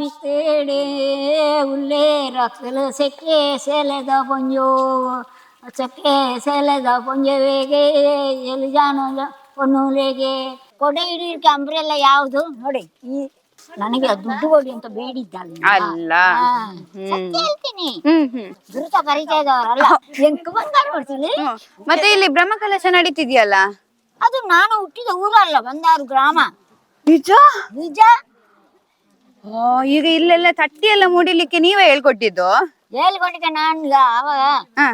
ಮಿಸ್ತೇಡೆ ಉಲ್ಲೇ ರಕ್ತಲ ಸೆಕ್ಕೆ ಸೆಲೆದ ಪೊಂಜೋ ಸೆಕ್ಕೆ ಸೆಲೆದ ಪೊಂಜವೇಗೆ ಎಲ್ಲಿ ಜಾನು ಪೊನ್ನೂಲೆಗೆ. ಕೊಡೆ ಹಿಡಿಯಕ್ಕೆ ಅಂಬ್ರೆಲ್ಲ ಯಾವುದು? ನೋಡಿ ಈ ನನಗೆ ದುಡ್ಡು ಕೊಡಿ ಅಂತ ಬೇಡಿದ್ದಲ್ಲ ಅಲ್ಲ. ಸತ್ಯ ಹೇಳ್ತೀನಿ. ದುರ್ಗ ಪರಿಚಯದವರಲ್ಲ ಎಂಕ್ ಬಂಗಾರ ನೋಡ್ತೀನಿ. ಮತ್ತೆ ಇಲ್ಲಿ ಬ್ರಹ್ಮಕಲಶ ನಡೀತಿದ್ಯಲ್ಲ? ಅದು ನಾನು ಹುಟ್ಟಿದ ಊರಲ್ಲ ಬಂದಾರು ಗ್ರಾಮ. ನಿಜ? ನಿಜ. ಓ ಈಗ ಇಲ್ಲೆಲ್ಲ ತಟ್ಟಿ ಎಲ್ಲ ಮೂಡಿಲಿಕ್ಕೆ ನೀವೇ ಹೇಳ್ಕೊಟ್ಟಿದ್ದು? ಹೇಳ್ಕೊಟ್ಟಿದ್ದೆ ನಾನು ಅವಾಗ ಹ.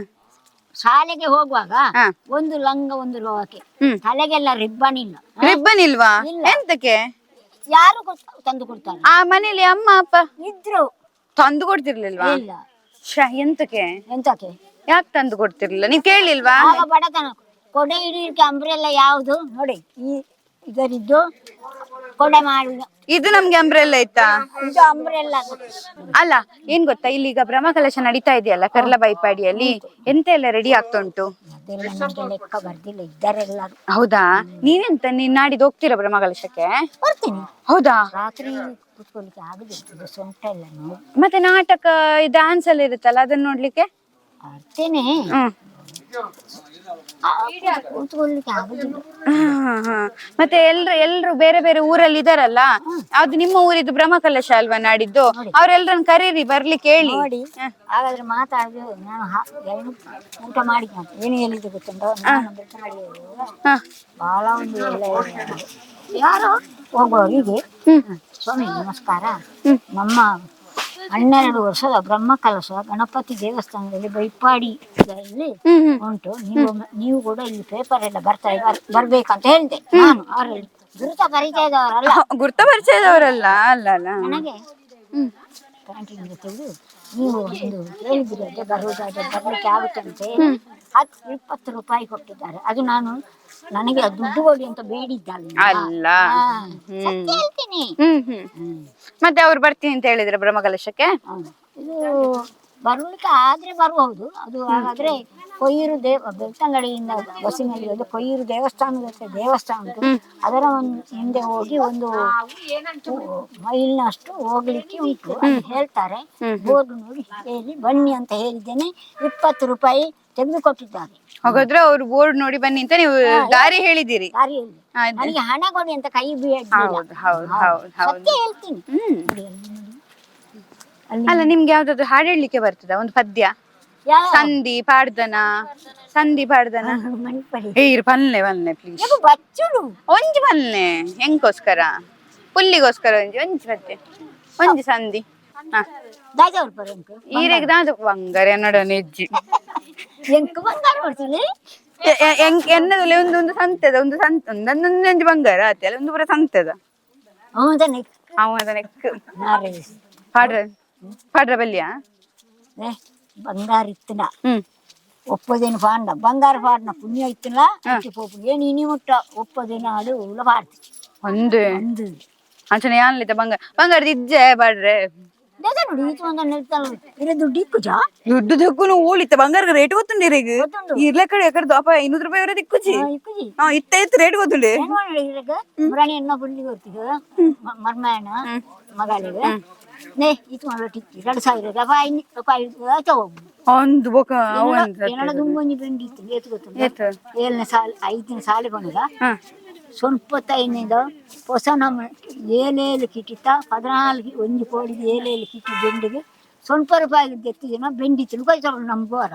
ಶಾಲೆಗೆ ಹೋಗುವಾಗ ಹ. ಒಂದು ಲಂಗ ಒಂದು ಲೋಹಕ್ಕೆ. ತಲೆಗೆಲ್ಲ ರಿಬ್ಬನ್ ಇಲ್ಲ. ರಿಬ್ಬನ್ ಇಲ್ವಾ? ಎಂತಕ್ಕೆ? ಯಾರು ಕೊಡ್- ತಂದು ಕೊಡ್ತಾರೆ? ಆ ಮನೇಲಿ ಅಮ್ಮ ಅಪ್ಪ? ಇದ್ರು. ತಂದು ಕೊಡ್ತಿರ್ಲಿಲ್ವಾ? ಇಲ್ಲ. ಎಂತಕ್ಕೆ? ಎಂತಕ್ಕೆ? ಯಾಕೆ ತಂದು ಕೊಡ್ತಿರ್ಲಿಲ್ಲ? ನೀವ್ ಕೇಳಿಲ್ವಾ? ಆಗ ಬಡತನ. ಕೊಡೆ ಹಿಡಿಯಲಿಕ್ಕೆ ಅಂಬ್ರೆಲ್ಲ ಯಾವುದು? ನೋಡಿ ಈ ಇದರಿದ್ದು ಕೊಡೆ ಮಾಡಿ ಇದು ನಮ್ಗೆ ಅಂಬ್ರೆಲ್ಲ ಆಯ್ತಾ? ಇದು ಅಂಬ್ರೆಲ್ಲ ಅಲ್ಲ ಏನ್ ಗೊತ್ತಾ? ಇಲ್ಲಿ ಈಗ ಬ್ರಹ್ಮಕಲಶ ನಡೀತಾ ಇದೆಯಲ್ಲ ಕರ್ಲ ಬೈಪಾಡಿಯಲ್ಲಿ. ಎಂತ ಎಲ್ಲ ರೆಡಿ ಆಗ್ತಾ ಉಂಟು ಅದೆಲ್ಲ ಲೆಕ್ಕ ಬರ್ದಿಲ್ಲ ಇದ್ದಾರೆಲ್ಲ ಹೌದಾ? ನೀನೆಂತ ನೀನ್ ನಾಡಿದ್ದು ಹೋಗ್ತೀರಾ ಬ್ರಹ್ಮಕಲಶಕ್ಕೆ ಬರ್ತೀನಿ. ಹೌದಾ? ರಾತ್ರಿ ಕೂತ್ಕೊಳ್ಲಿಕ್ಕೆ ಆಗುದಿಲ್ಲ ಸೊಂಟ ಎಲ್ಲ ನೋವು. ಮತ್ತೆ ನಾಟಕ ಡ್ಯಾನ್ಸ್ ಎಲ್ಲ ಇರುತ್ತಲ್ಲ ಅದನ್ನ ನೋಡ್ಲಿಕ್ಕೆ? ಬರ್ತೇನೆ. ಹ್ಮ್. ಆಗುದಿಲ್ಲ. ಮತ್ತೆ ಎಲ್ರು ಎಲ್ರು ಬೇರೆ ಬೇರೆ ಊರಲ್ಲಿ ಇದಾರಲ್ಲ ಅದು ನಿಮ್ಮ ಊರಿದ್ದು ಬ್ರಹ್ಮಕಲಶ ಅಲ್ವಾ ನಾಡಿದ್ದು? ಅವ್ರೆಲ್ರನ್ನ ಕರೀರಿ ಬರ್ಲಿಕ್ಕೆ ಹೇಳಿ. ನೋಡಿ ಹಾಗಾದ್ರೆ ಮಾತಾಡಿ ನಾನು ಹ- ಏನು ಊಟ ಮಾಡಿ ಏನು ಹೇಳಿದ್ದು ಗೊತ್ತುಂಟು. ಬಹಳ ಒಂದು ಯಾರು ಸ್ವಾಮಿ ನಮಸ್ಕಾರ. ನಮ್ಮ ಹನ್ನೆರಡು ವರ್ಷದ ಬ್ರಹ್ಮ ಕಲಶ ಗಣಪತಿ ದೇವಸ್ಥಾನದಲ್ಲಿ ಬೈಪಾಡಿಯಲ್ಲಿ ಉಂಟು. ನೀವು ನೀವು ಕೂಡ ಇಲ್ಲಿ ಪೇಪರ್ ಎಲ್ಲ ಬರ್ತಾ ಬರ್- ಬರ್ಬೇಕಂತ ಹೇಳಿದೆ. ನಾನು ಅವರಲ್ಲಿ ಗುರುತ ಪರಿಚಯದವರಲ್ಲ. ಗುರುತ ಪರಿಚಯದವರಲ್ಲ? ಅಲ್ಲ ಅಲ್ಲ ನನಗೆ ಕ್ಯಾಂಟೀನ್ಗೆ ತೆಗೆದು ನೀವು ಒಂದು ಹೇಳಿದ್ರಿ ಅದೇ ಬರುವುದಾದ್ರೆ ಬರಲಿಕ್ಕೆ ಆಗುತ್ತಂತೆ. ಹತ್ತು ಇಪ್ಪತ್ತು ರೂಪಾಯಿ ಕೊಟ್ಟಿದ್ದಾರೆ. ಅದು ನಾನು ನನಗೆ ದುಡ್ಡು ಕೊಡಿ ಅಂತ ಬೇಡಿದ್ದಲ್ಲ. ಅಲ್ಲ. ಹ್ಮ್. ಸತ್ಯ ಹೇಳ್ತೀನಿ. ಹ್ಮ್ ಹ್ಮ್. ಮತ್ತೆ ಅವ್ರು ಬರ್ತೀನಿ ಅಂತ ಹೇಳಿದ್ರೆ ಬ್ರಹ್ಮಕಲಶಕ್ಕೆ. ಇದು ಬರ್ಲಿಕ್ಕೆ ಆದ್ರೆ ಬರಬಹುದು. ಅದು ಹಾಗಾದ್ರೆ ಕೊಯ್ಯೂರು ದೇವ ಬೆಳ್ತಂಗಡಿಯಿಂದ ಬಸ್ಸಿನಲ್ಲಿ ಹೋದ್ರೆ ಕೊಯ್ಯೂರು ದೇವಸ್ಥಾನದ ಹತ್ರ ದೇವಸ್ಥಾನ ಉಂಟು. ಅದರ ಒಂದು ಹಿಂದೆ ಹೋಗಿ ಒಂದು ಮೈಲಿನಷ್ಟು ಹೋಗ್ಲಿಕ್ಕೆ ಉಂಟು. ಹೇಳ್ತಾರೆ ಬೋರ್ಡ್ ನೋಡಿ ಹೇಳಿ ಬನ್ನಿ ಅಂತ ಹೇಳಿದ್ದೇನೆ. ಇಪ್ಪತ್ತು ರೂಪಾಯಿ ತೆಗೆದುಕೊಟ್ಟಿದ್ದಾರೆ. ಹಾಗಾದ್ರೆ ಅವರು ಬೋರ್ಡ್ ನೋಡಿ ಬನ್ನಿ ಅಂತ ನೀವು ದಾರಿ ಹೇಳಿದಿರಿ ದಾರಿ ಹೇಳಿ ನನಗೆ ಹಣ ಕೊಡಿ ಅಂತ ಕೈ ಸತ್ಯ ಹೇಳ್ತೀನಿ. ಅಲ್ಲಿ ನೋಡಿ. ನಿಮ್ಗೆ ಯಾವ್ದಾದ್ರು ಹಾಡು ಹೇಳಲಿಕ್ಕೆ ಬರ್ತದ? ಒಂದು ಪದ್ಯ? ಸಂಧಿ ಪಾಡ್ದನ? ಸಂಧಿ ಪಾಡ್ದನ? ಏ ಇರು ಪಲ್ಲೆ ಪಲ್ಲೆ ಪ್ಲೀಸ್ ಒಂಜಿ ಪಲ್ಲೆ ಹೆಂಗೋಸ್ಕರ? ಪುಲ್ಲಿಗೋಸ್ಕರ ಒಂಜಿ ಒಂಜಿ ಪದ್ಯ. ಒಂಜಿ ಸಂಧಿ. ಈರೆಗ್ ದಾದು ಬಂಗಾರ ಎನ್ನಡ ನೆಜ್ಜಿ. ಎನ್ನದಲ್ಲಿ ಒಂದು ಒಂದು ಸಂತೆದ ಒಂದು ಸಂತ ಒಂದೊಂದು ಒಂಜಿ ಬಂಗಾರ ಆತಲ್ಲ ಒಂದು ಪೂರ ಸಂತೆದ. ಅವನ ನೆಕ್ ಪಾಡ್ರ ಪಾಡ್ರ ಬಲ್ಯ ಏ ಬಂಗಾರ ಇತ್ತಿನ ಹ್ಮ್ ಒಪ್ಪದೇನು ಪಾಂಡ ಬಂಗಾರ ಪಾಡ್ನ ಪುಣ್ಯ ಇತ್ತಿನ ಪೋಪು ಏನು ಇನಿ ಮುಟ್ಟ ಒಪ್ಪದೇನು ಆಡು ಉಳ ಪಾಡ್ತಿ ಒಂದು ಒಂದು ಅಂಚನೆ ಯಾನ್ಲಿತ ಬಂಗಾರ ಬಂಗಾರದ ಇಜ್ಜೆ ಪಾಡ್ರೆ ದೇದ ನೋಡಿ ಈಚೆ ಒಂದು ನಿಲ್ತಲ್ಲ ಇರ ದುಡ್ಡು ಇಕ್ಕುಜಾ ದುಡ್ಡು ದಕ್ಕುನು ಊಳಿತ ಬಂಗಾರ ರೇಟ್ ಗೊತ್ತುಂಡಿ ಈಗ ಗೊತ್ತುಂಡು. ಇರ್ಲ ಕಡೆ ಎಕಡೆ ಅಪ್ಪ ಇನ್ನೂರು ರೂಪಾಯಿ ವರೆ ದಿಕ್ಕುಚಿ ಇಕ್ಕುಜಿ ಹಾ ಇತ್ತ ಇತ್ತು ರೇಟ್ ಗೊತ್ತುಂಡಿ ಏನು ಮಾಡಿ ಇರಗ ಮುರಾಣಿ ಎನ್ನ ಪುಳ್ಳಿ ಗೊತ್ತಿಗ ಮರ್ಮಾಯಣ ಮಗಳಿಗೆ ನೇ ಈಚೆ ಮಾಡ್ಬಿಟ್ಟು ಎರಡು ಸಾವಿರ ರೂಪಾಯಿ ರೂಪಾಯಿ ತಗೋಬು ಒಂದು ಬೊಕ ಅವಂದು ಏನೋ ದುಂಗೊಂಜಿ ಬೆಂಡಿ ಇತ್ತು ಏತು ಗೊತ್ತುಂಟು ಏತು ಏಳನೇ ಸಾಲ ಐದನೇ ಸಾಲಿ ಬಂದ ಹಾ ಸೊನ್ಪತ್ತೈದನೇದ ಹೊಸ ನಮ್ಮ ಏಳೇಳು ಕಿಟಿತ ಪದಿನಾಲ್ಕು ಒಂಜಿ ಕೋಡಿಗೆ ಏಳೇಳು ಕಿಟಿ ಬೆಂಡಿಗೆ ಸೊನ್ಪ ರೂಪಾಯಿ ಎತ್ತು ಜನ ಬೆಂಡಿ ತಿಳ್ಕೊಯ್ತಾರೆ ನಂಬೋರ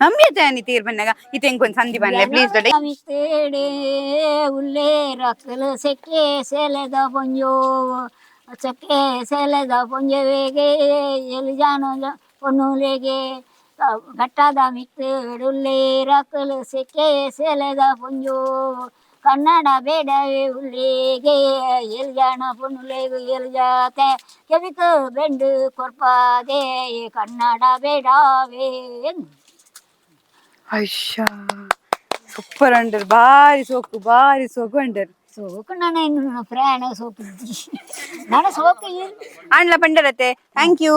ನಮ್ಗೆ ಅನಿ ತೀರ್ ಬನ್ನಾಗ ಇತ್ತ ಹೆಂಗೊಂದು ಸಂಧಿ ಬನ್ನೆ ಪ್ಲೀಸ್ ದೊಡ್ಡ ಮಿಸ್ತೇಡೆ ಉಲ್ಲೇ ರಕ್ಕಲ ಸೆಕ್ಕೆ ಸೆಲೆದ ಪೊಂಜೋ ಸೆಕ್ಕೆ ಸೆಲೆದ ಪೊಂಜವೇಗೆ ಎಲ್ಲಿ ಜಾನ ಪೊನ್ನೂಲೆಗೆ ಗಟ್ಟಾದ ಮಿತ್ತೇಡುಲ್ಲೇ ರಕ್ಕಲ ಸೆಕ್ಕೆ ಸೆಲೆದ ಪೊಂಜೋ ಕನ್ನಡ ಬೇಡವೇ ಉಲ್ಲೇಗೆ ಎಲ್ ಜಾಣ ಪೊನ್ನುಲೆಗೆ ಎಲ್ ಜಾತೆ ಕೆವಿಕ ಬೆಂಡು ಕೊರ್ಪಾದೆ ಕನ್ನಡ ಬೇಡವೇ ಎಂದು ಅಯ್ಯ ಸೂಪರ್ ಅಂಡರ್ ಬಾರಿ ಸೋಕು ಬಾರಿ ಸೋಕು ಅಂಡರ್ ಸೋಕು ನಾನು ಇನ್ನು ಪ್ರಯಾಣ ಸೋಕು ನಾನು ಸೋಕು ಏನು ಆಣ್ಲ ಪಂಡರತೆ ಥ್ಯಾಂಕ್ ಯು